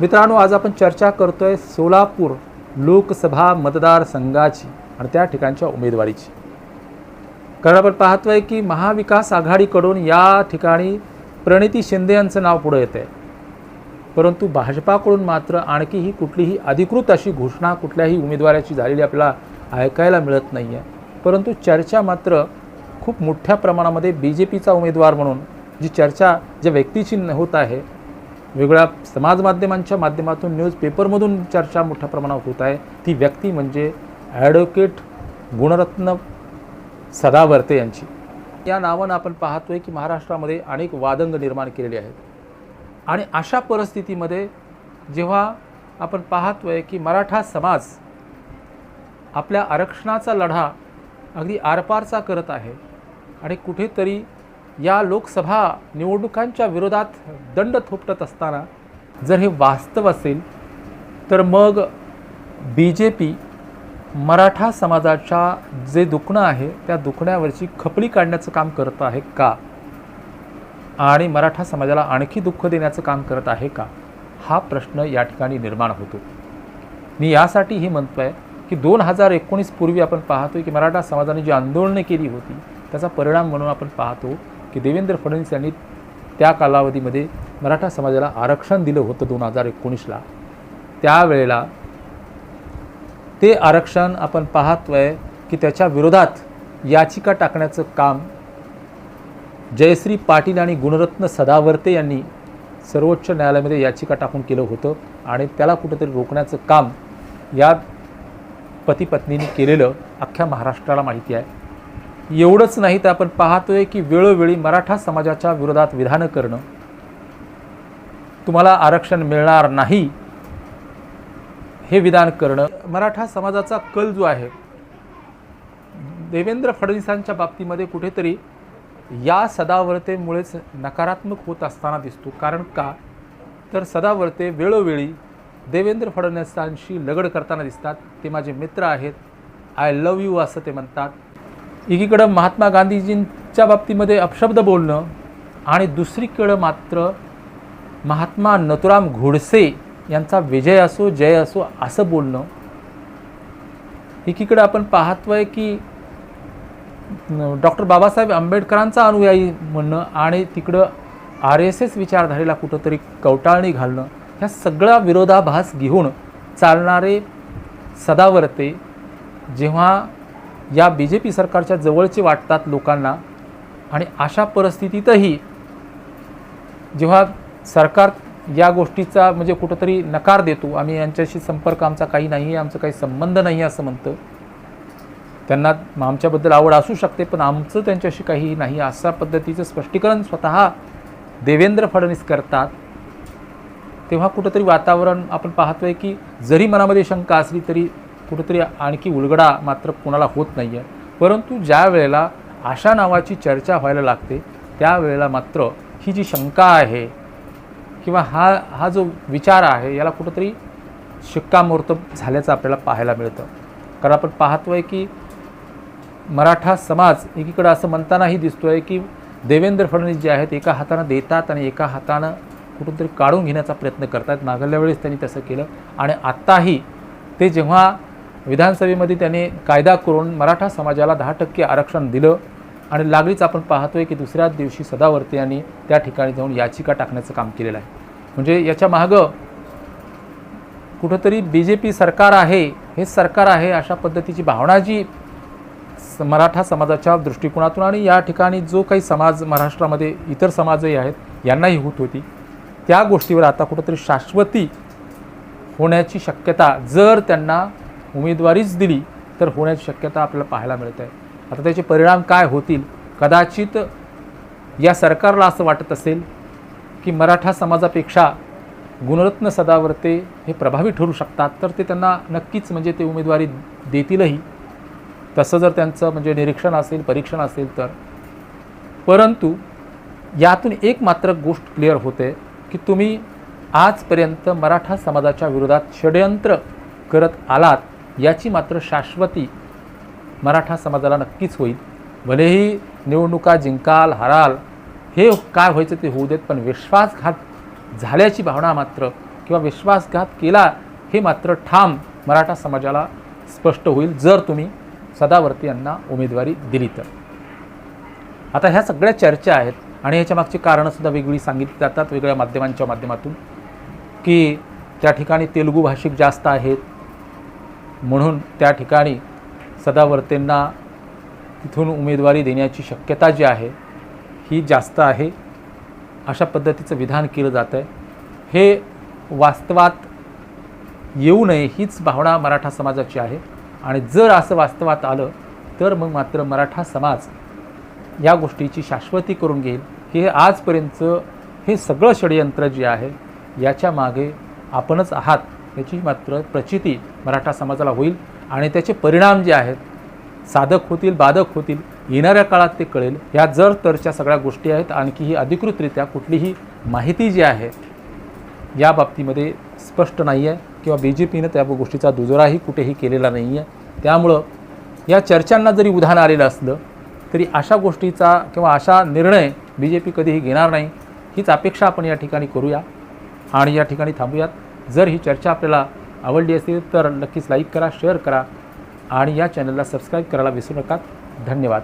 मित्रांनो आज आपण चर्चा करतोय सोलापूर लोकसभा मतदारसंघाची आणि त्या ठिकाणच्या उमेदवारीची. कारण आपण पाहतोय की महाविकास आघाडीकडून या ठिकाणी प्रणिती शिंदे यांचं नाव पुढे येतं आहे परंतु भाजपाकडून मात्र आणखीही कुठलीही अधिकृत अशी घोषणा कुठल्याही उमेदवाराची झालेली आपल्याला ऐकायला मिळत नाही आहे परंतु चर्चा मात्र खूप मोठ्या प्रमाणामध्ये बी जे पीचा उमेदवार म्हणून जी चर्चा ज्या व्यक्तीची न- होत आहे वेगळ्या समाज माध्यमांच्या माध्यमातून न्यूज पेपरमधून चर्चा मोठ्या प्रमाणावर होत आहे. ती व्यक्ती म्हणजे ॲडव्होकेट गुणरत्न सदावर्ते यांची. या नावानं आपण पाहतोय की महाराष्ट्रामध्ये अनेक वादंग निर्माण केलेले आहेत. आणि अशा परिस्थितीमध्ये जेव्हा आपण पाहतोय की मराठा समाज आपल्या आरक्षणाचा लढा अगदी आरपारचा करत आहे आणि कुठेतरी या लोकसभा निवडणुकांच्या विरोधात दंड थोपटत असताना जर हे वास्तव असेल तर मग बी जे पी मराठा समाजाच्या जे दुखणं आहे त्या दुखण्यावरची खपली काढण्याचं काम करत आहे का? आणि मराठा समाजाला आणखी दुःख देण्याचं काम करत आहे का? हा प्रश्न या ठिकाणी निर्माण होतो. मी यासाठी हे म्हणतो आहे की दोन हजार एकोणीस पूर्वी आपण पाहतो की मराठा समाजाने जी आंदोलने केली होती त्याचा परिणाम म्हणून आपण पाहतो की देवेंद्र फडणवीस यांनी त्या कालावधीमध्ये मराठा समाजाला आरक्षण दिलं होतं दोन हजार एकोणीसला. त्यावेळेला ते आरक्षण आपण पाहतोय की त्याच्या विरोधात याचिका टाकण्याचं काम जयश्री पाटील आणि गुणरत्न सदावर्ते यांनी सर्वोच्च न्यायालयामध्ये याचिका टाकून केलं होतं आणि त्याला कुठंतरी रोखण्याचं काम या पती पत्नीने केलेलं अख्ख्या महाराष्ट्राला माहिती आहे. एवढंच नाही तर आपण पाहतोय की वेळोवेळी मराठा समाजाच्या विरोधात विधानं करणं. तुम्हाला आरक्षण मिळणार नाही. हे विधान करणं. मराठा समाजाचा कल जो आहे देवेंद्र फडणवीसांच्या बाबतीमध्ये कुठेतरी या सदावर्तेमुळेच नकारात्मक होत असताना दिसतो. कारण का? तर सदावर्ते वेळोवेळी देवेंद्र फडणवीसांशी लगड करताना दिसतात. ते माझे मित्र आहेत. आय लव यू असं ते म्हणतात. एकीकडं महात्मा गांधीजींच्या बाबतीमध्ये अपशब्द बोलणं आणि दुसरीकडं मात्र महात्मा नथुराम घोडसे यांचा विजय असो जय असो असं बोलणं. एकीकडं आपण पाहतोय की डॉक्टर बाबासाहेब आंबेडकरांचा अनुयायी म्हणणं आणि तिकडं आर एस एस विचारधारेला कुठंतरी कवटाळणी घालणं ह्या सगळा विरोधाभास घेऊन चालणारे सदावर्ते जेव्हा या बी जे पी सरकारच्या जवळचे वाटतात लोकांना आणि अशा परिस्थितीतही जेव्हा सरकार या गोष्टीचा म्हणजे कुठंतरी नकार देतो आम्ही यांच्याशी संपर्क आमचा काही नाही आहे आमचा काही संबंध नाही आहे असं म्हणतं त्यांना आमच्याबद्दल आवड असू शकते पण आमचं त्यांच्याशी काही नाही अशा पद्धतीचं स्पष्टीकरण स्वतः देवेंद्र फडणवीस करतात तेव्हा कुठंतरी वातावरण आपण पाहतोय की जरी मनामध्ये शंका असली तरी कुठंतरी आणखी उलगडा मात्र कुणाला होत नाही आहे परंतु ज्या वेळेला आशा नावाची चर्चा व्हायला लागते त्यावेळेला मात्र ही जी शंका आहे किंवा हा हा जो विचार आहे याला कुठंतरी शिक्कामोर्तब झाल्याचं आपल्याला पाहायला मिळतं. कारण आपण पाहतोय की मराठा समाज एकीकडं असं म्हणतानाही दिसतोय की देवेंद्र फडणवीस जे आहेत एका हातानं देतात आणि एका हातानं कुठूनतरी काढून घेण्याचा प्रयत्न करतात. मागल्या वेळेस त्यांनी तसं केलं आणि आत्ताही ते जेव्हा विधानसभेमध्ये त्याने कायदा करून मराठा समाजाला दहा टक्के आरक्षण दिलं आणि लागलीच आपण पाहतोय की दुसऱ्याच दिवशी सदावर्ते यांनी त्या ठिकाणी जाऊन याचिका टाकण्याचं काम केलेलं आहे. म्हणजे याच्या मागं कुठंतरी बी जे पी सरकार आहे हे सरकार आहे अशा पद्धतीची भावना जी स- मराठा समाजाच्या दृष्टिकोनातून आणि या ठिकाणी जो काही समाज महाराष्ट्रामध्ये इतर समाजही आहेत यांनाही होत होती. त्या गोष्टीवर आता कुठंतरी शाश्वती होण्याची शक्यता जर त्यांना उमेदवारीच दिली तर होण्याची शक्यता आपल्याला पाहायला मिळत आहे आता त्याचे परिणाम काय होतील? कदाचित या सरकारला असं वाटत असेल की मराठा समाजापेक्षा गुणरत्न सदावर्ते हे प्रभावी ठरू शकतात तर ते त्यांना नक्कीच म्हणजे ते उमेदवारी देतीलही. तसं जर त्यांचं म्हणजे निरीक्षण असेल परीक्षण असेल तर. परंतु यातून एक मात्र गोष्ट क्लिअर होते की तुम्ही आजपर्यंत मराठा समाजाच्या विरोधात षडयंत्र करत आलात याची मात्र शाश्वती मराठा समाजाला नक्कीच होईल. भलेही निवडणुका जिंकाल हराल हे काय व्हायचं ते होऊ देत पण विश्वासघात झाल्याची भावना मात्र किंवा विश्वासघात केला हे मात्र ठाम मराठा समाजाला स्पष्ट होईल जर तुम्ही सदावर्ती यांना उमेदवारी दिली तर. आता ह्या सगळ्या चर्चा आहेत आणि ह्याच्यामागची कारणंसुद्धा वेगळी सांगितली जातात वेगळ्या माध्यमांच्या माध्यमातून की त्या ठिकाणी तेलुगू भाषिक जास्त आहेत म्हणून त्या ठिकाणी सदावर्तेंना तिथून उमेदवारी देण्याची शक्यता जी आहे ही जास्त आहे. अशा पद्धतीचं विधान केलं जातं आहे हे वास्तवात येऊ नये हीच भावना मराठा समाजाची आहे. आणि जर असं वास्तवात आलं तर मग मात्र मराठा समाज या गोष्टीची शाश्वती करून घेईल. हे आजपर्यंतचं हे सगळं षडयंत्र जे आहे याच्या मागे आपणच आहात. याची मात्र प्रचिती मराठा समाजाला होईल आणि त्याचे परिणाम जे आहेत साधक होतील बाधक होतील येणाऱ्या काळात ते कळेल. ह्या जर तरच्या सगळ्या गोष्टी आहेत आणखी ही अधिकृतरित्या कुठलीही माहिती जी आहे या बाबतीमध्ये स्पष्ट नाही आहे किंवा बी जे पीनं त्या गोष्टीचा दुजोराही कुठेही केलेला नाही आहे. त्यामुळं या चर्चांना जरी उधाण आलेलं असलं तरी अशा गोष्टीचा किंवा अशा निर्णय बी जे पी कधीही घेणार नाही. हीच अपेक्षा आपण या ठिकाणी करूया आणि या ठिकाणी थांबूयात. जर ही चर्चा आपल्याला आवडली असेल तर नक्कीच लाईक करा शेअर करा आणि या चॅनलला सबस्क्राईब करायला विसरू नका. धन्यवाद.